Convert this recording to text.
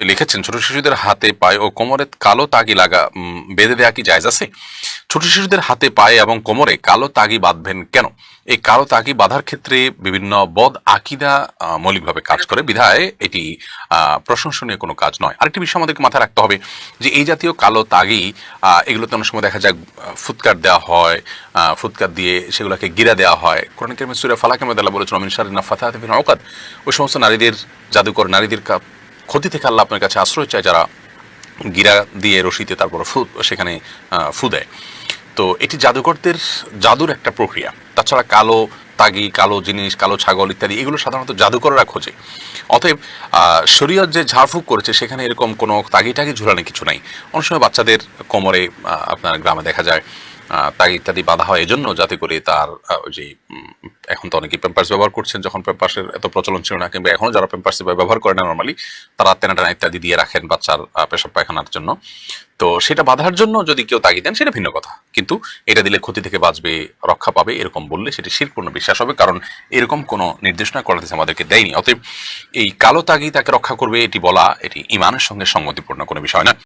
লিখেছেন, ছোট শিশুদের হাতে পায়ে ও কোমরে কালো তাগি লাগা বেঁধে দেওয়া কি জায়জ আছে? ছোট শিশুদের হাতে পায়ে এবং কোমরে কালো তাগি বাঁধবেন কেন? এই কালো তাগি বাঁধার ক্ষেত্রে বিভিন্ন বদ আকিদা মৌলিকভাবে কাজ করে। বিধায় এটি প্রশংসনীয় কোনো কাজ নয়। আরেকটি বিষয় আমাদেরকে মাথায় রাখতে হবে যে এই জাতীয় কালো তাগি এগুলোতে অনেক সময় দেখা যায় ফুৎকার দেওয়া হয় ফুৎকার দিয়ে সেগুলোকে গিরা দেওয়া হয়। কোরআন কেরমে সুরে ফালাকে মেদাল্লাহ বলেছেন অমিন শারিনা ফাতাহ অকাদ ওই সমস্ত নারীদের, জাদুকর নারীদের ক্ষতি থেকে আল্লাহ আপনার কাছে আশ্রয় চায় যারা গিরা দিয়ে রশিতে তারপর ফু, সেখানে ফু দেয়। তো এটি জাদুকরদের জাদুর একটা প্রক্রিয়া। তাছাড়া কালো তাগি, কালো জিনিস, কালো ছাগল ইত্যাদি, এগুলো সাধারণত জাদুকররা খোঁজে। অতএব শরীয়ত যে ঝাড়ফুঁক করেছে, সেখানে এরকম কোনো তাগি টাগি ঝুলানো কিছু নাই। অনেক সময় বাচ্চাদের কোমরে আপনার গ্রামে দেখা যায় আহ, ইত্যাদি বাধা হয় এজন্য যাতে করে তার ওই যে এখন তো অনেকে পেম্পার্স ব্যবহার করছেন যখন পেম্পার্সের এত প্রচলন ছিল না কিংবা এখনও যারা পেম্পার্স ব্যবহার করে না নর্মালি তারা তেনা টেনা ইত্যাদি দিয়ে রাখেন বাচ্চার পেশাব পায়খানার জন্য। তো সেটা বাঁধার জন্য যদি কেউ তাগি দেন সেটা ভিন্ন কথা। কিন্তু এটা দিলে ক্ষতি থেকে বাঁচবে রক্ষা পাবে এরকম বললে সেটি শিরপূর্ণ বিশ্বাস হবে কারণ এরকম কোনো নির্দেশনা করাতে আমাদেরকে দেয়নি। অতএব এই কালো তাগি তাকে রক্ষা করবে এটি বলা এটি ইমানের সঙ্গে সঙ্গতিপূর্ণ কোনো বিষয় না।